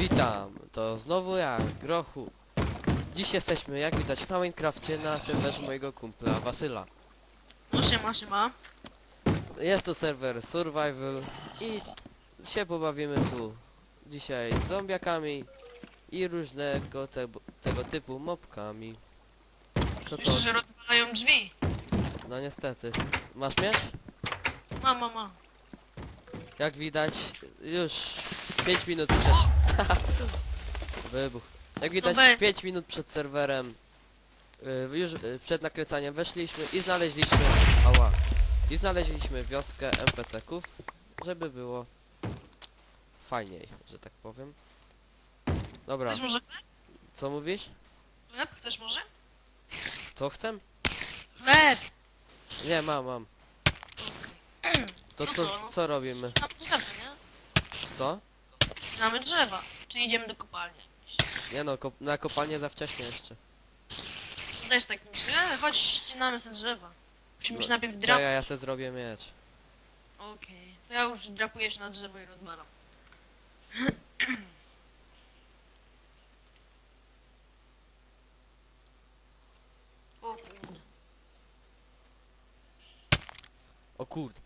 Witam, to znowu ja, Grochu. Dziś jesteśmy, jak widać, na Minecrafcie na serwerze mojego kumpla Wasyla. No siema, siema. Jest to serwer survival i się pobawimy tu dzisiaj z zombiakami i różnego te, tego typu mobkami. To co? Myślę, że rozwalają drzwi. No niestety. Masz miecz? Mama, mama. Jak widać, już 5 minut przed... Wybuch. Jak widać, weź. 5 minut przed serwerem, y, już y, przed nakręcaniem weszliśmy i znaleźliśmy... Ała. I znaleźliśmy wioskę NPC-ków, żeby było fajniej, że tak powiem. Dobra, może chleb? co mówisz? Chleb? Chcesz może? Co chcę? Chleb! Nie, mam, mam. To co, co robimy? Nie? Co? Mamy drzewa. Czy idziemy do kopalni? Nie no, kop na kopanie za wcześnie jeszcze. Też tak myślę. Chodź, ścinamy sobie drzewa. Musimy się No, najpierw Czekaj, drapać. ja sobie zrobię miecz. Okej. To ja już drapuję się na drzewo i rozwalam. O kurde. O kurde.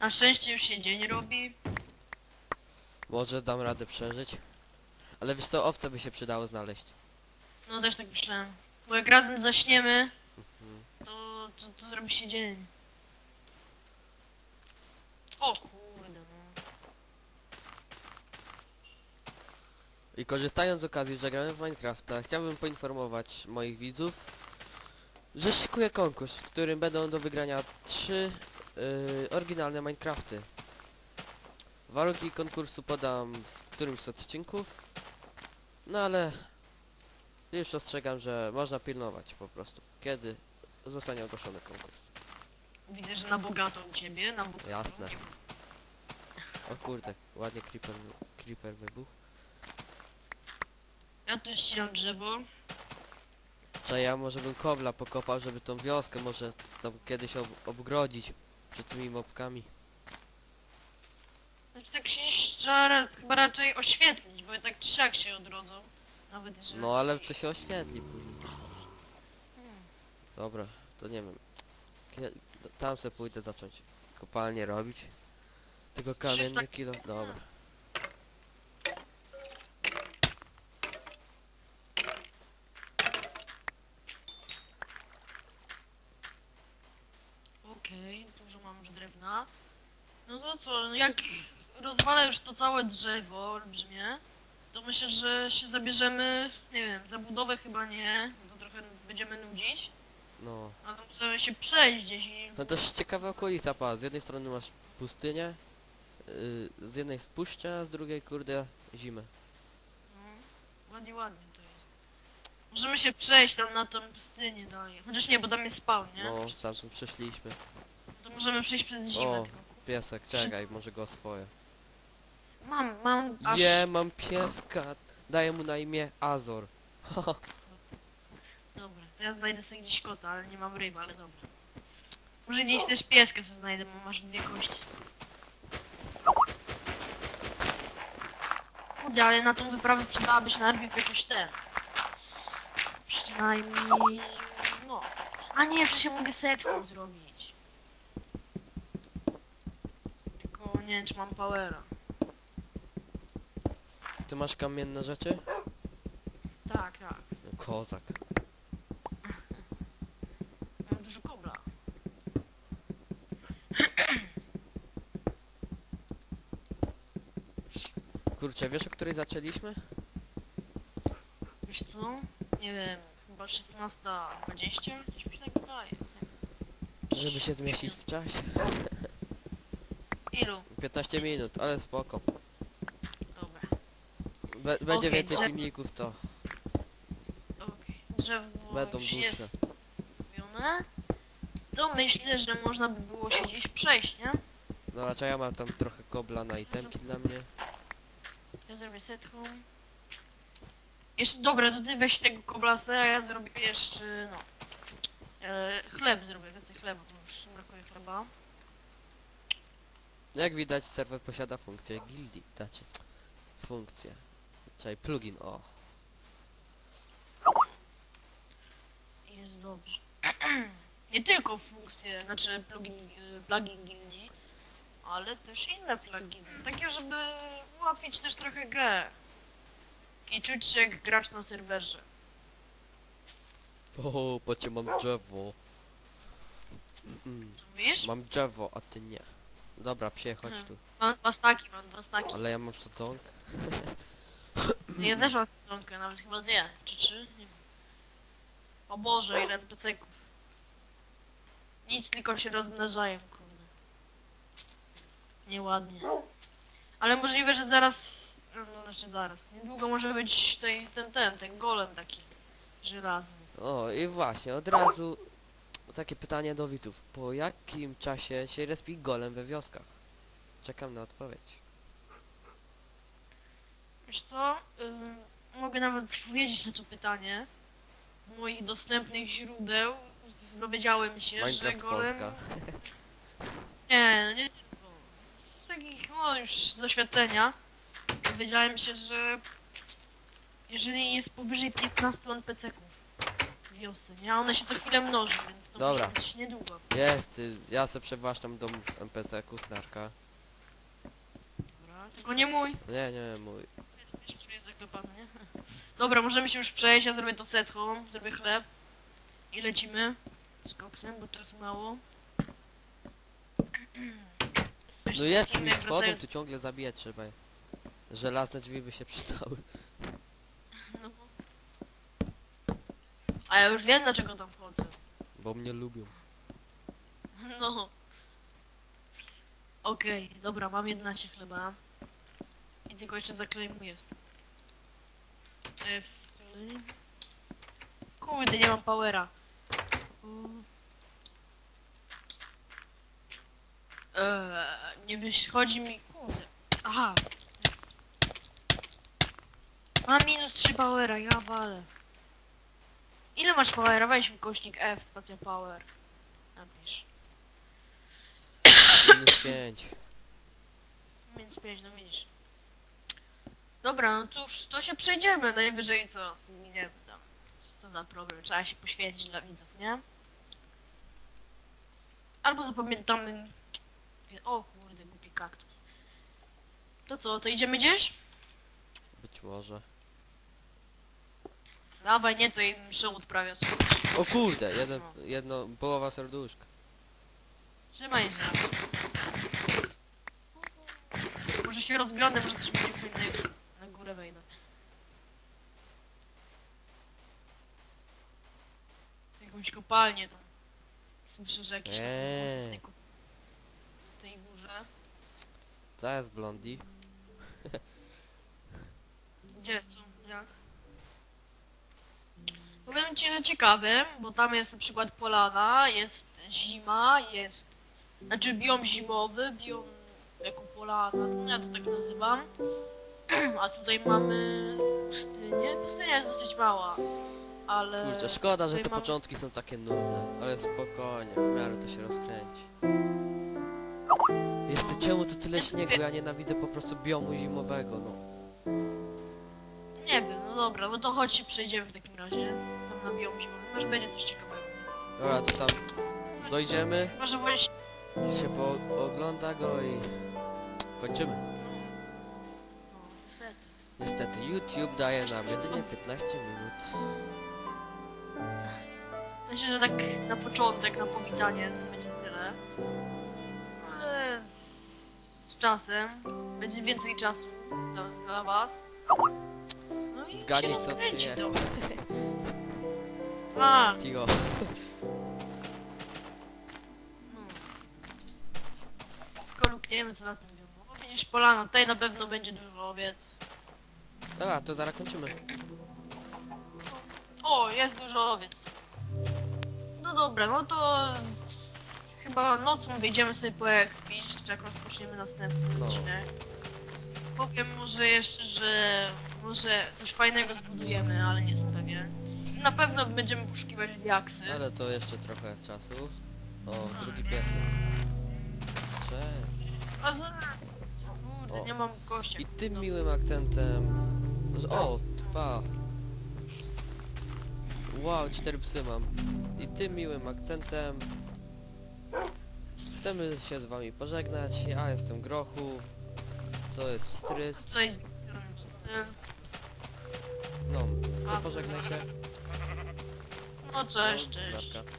Na szczęście już się dzień robi. Może dam radę przeżyć. Ale wiesz co, owce by się przydało znaleźć. No też tak myślałem. Bo jak razem zaśniemy, Mhm. to, to, to zrobi się dzień. O kurde no. I korzystając z okazji, że gramy w Minecrafta, chciałbym poinformować moich widzów, że szykuję konkurs, w którym będą do wygrania trzy yy, oryginalne Minecrafty. Warunki konkursu podam w którymś z odcinków, no ale już ostrzegam, że można pilnować po prostu, kiedy zostanie ogłoszony konkurs. Widzę, że na bogato u ciebie, na bogato. Jasne. O kurde, ładnie creeper, creeper wybuchł. Ja tu ścinam drzewo. Czy ja może bym kobla pokopał, żeby tą wioskę może tam kiedyś ob obgrodzić przed tymi mopkami. Znaczy tak się trzeba chyba raczej oświetlić, bo tak czy siak się odrodzą. Nawet jeżeli... No ale to się oświetli później. Dobra, to nie wiem. Kie- Tam se pójdę zacząć kopalnię robić. Tylko kamienny tak- kilo. Dobra. Okej, dużo mam już drewna. No to co, no jak rozwalę już to całe drzewo olbrzymie, to myślę, że się zabierzemy, nie wiem, za budowę chyba nie, bo to trochę będziemy nudzić, No. ale musimy się przejść gdzieś i... No to jest ciekawa okolica, pa. Z jednej strony masz pustynię, yy, z jednej jest puszcza, a z drugiej kurde zimę. No, ładnie, ładnie to jest. Możemy się przejść tam na tą pustynię dalej, chociaż nie, bo tam jest spawn, nie? No, stamtąd przeszliśmy. Możemy przejść przez zimę O. tylko. Piesek, czekaj, może go oswoję. Mam, mam aż... Nie, mam pieska. Daję mu na imię Azor. Dobra, to ja znajdę sobie gdzieś kota, ale nie mam ryby, ale dobra. Może gdzieś też pieska sobie znajdę, bo masz dwie kości. Kurde, ale na tą wyprawę przydałaby się najpierw jakoś ten. Przynajmniej... no. A nie, to się mogę setką zrobić. Tylko nie wiem, czy mam powera. Ty masz kamienne rzeczy? Tak, tak. No, kozak. Mam dużo kobla. Kurczę, wiesz o której zaczęliśmy? Wiesz co? Nie wiem, chyba 16.20? Coś mi się tak wydaje. Żeby się zmieścić w czasie. Ilu? 15 minut, ale spoko. Dobra. Be będzie Okej, więcej drzewo. filmików, to Okej. Drzewo będą już dłuższe. jest zrobione. To myślę, że można by było się gdzieś przejść, nie? No a czy ja mam tam trochę kobla na itemki dla mnie? Ja zrobię set home. Jeszcze, dobra, to ty weź tego koblasa, a ja zrobię jeszcze, no. E, chleb zrobię, więcej chleba, bo już brakuje chleba. Jak widać serwer posiada funkcję gildii, znaczy funkcję. Czyli plugin, o. Jest dobrze. Nie tylko funkcje, znaczy plugin, y, plugin gildii, ale też inne pluginy. Takie, żeby ułatwić też trochę grę. I czuć się jak gracz na serwerze. O, patrzcie, mam drzewo. Mm, Co mówisz? mam drzewo, a ty nie. Dobra, psie, chodź Hmm. tu. Mam dwa staki, mam dwa staki. Ale ja mam sadzonkę. Ja też mam stronkę, nawet chyba dwie, czy trzy? Nie wiem. O Boże, ile NPC-ków. Nic, tylko się rozmnażają, kurde. Nieładnie. Ale możliwe, że zaraz... No, no znaczy zaraz. Niedługo może być tej, ten, ten, ten golem taki. Żelazny. O, i właśnie, od razu takie pytanie do widzów. Po jakim czasie się respi golem we wioskach? Czekam na odpowiedź. Wiesz co? Ym, mogę nawet powiedzieć na to pytanie. Z moich dostępnych źródeł dowiedziałem się, że Minecraft golem... Polska. Nie, no nie tylko. Z takich, no już z doświadczenia dowiedziałem się, że jeżeli jest powyżej 15 NPC-ków wiosce, nie? A one się co chwilę mnożą, więc to Dobra. być niedługo. Jest, y, ja se przewłaszczam dom NPC-ków, narka. Dobra, tylko nie mój. Nie, nie, mój. Wiesz, który jest zaklepany, nie? Dobra, możemy się już przejść, ja zrobię to setką, zrobię chleb i lecimy z koksem, bo czasu mało. No Inne wchodzą, wracają- tu ciągle zabijać trzeba. Żelazne drzwi by się przydały. No. A ja już wiem dlaczego tam wchodzę. Bo mnie lubią. No. Okej, dobra, mam 11 chleba. I tylko jeszcze zaklejmuję. E, w- Kurde, nie mam powera. U. Eee, nie wychodzi mi... Kurde. Aha. Mam minus 3 powera, ja walę. Ile masz powera? Weź kośnik F, spacja power. Napisz. Minus 5. Minus 5, no widzisz. Dobra, no cóż, to się przejdziemy najwyżej co? Nie wiem tam. Co za problem, trzeba się poświęcić dla widzów, nie? Albo zapamiętamy... O kurde, głupi kaktus. To co, to idziemy gdzieś? Być może. Dawaj, nie, to im show odprawiać. O kurde, jeden, jedno, połowa serduszka. Trzymaj się. Może się rozglądam, może coś będzie fajnego. Na górę wejdę. Jakąś kopalnię tam. Słyszę, że jakieś tam Eee. w tej ko- w tej górze. To jest blondi. Gdzie, co, jak? Powiem ci, że ciekawym, bo tam jest na przykład polana, jest zima, jest... Znaczy biom zimowy, biom jako polana, no ja to tak nazywam. A tutaj mamy pustynię. Pustynia jest dosyć mała, ale... Kurczę, szkoda, że tutaj te początki są takie nudne. Ale spokojnie, w miarę to się rozkręci. Jest czemu tu tyle śniegu? Ja nienawidzę po prostu biomu zimowego, no. Dobra, no to chodź się przejdziemy w takim razie. Tam na biom zimowy, może będzie coś ciekawego. Dobra, to tam dojdziemy, Może będzie się... się poogląda go i kończymy. No, niestety. Niestety, YouTube daje nam jedynie 15 minut. Myślę, że tak na początek, na powitanie to będzie tyle. Ale z, z czasem będzie więcej czasu dla, dla was. Zgadnij, się kto rozkręci przyjechał. A, Cicho. no. Tylko lukniemy co na tym biegu. Bo widzisz polano, tutaj na pewno będzie dużo owiec. Dobra, to zaraz kończymy. O, jest dużo owiec. No dobra, no to chyba nocą wyjdziemy sobie po ekspić, jak rozpoczniemy następny No. odcinek. Powiem może jeszcze, że może coś fajnego zbudujemy, ale nie jestem pewien. Na pewno będziemy poszukiwać diaksy. Ale to jeszcze trochę czasu. O, drugi piesek. Trzech. A za... Kurde, O. nie mam kościa. I tym miłym akcentem... z- O, pa. Wow, cztery psy mam. I tym miłym akcentem... Chcemy się z wami pożegnać. Ja jestem Grochu. To jest Strys. Tutaj No, to pożegnaj się. No cześć, cześć. narka.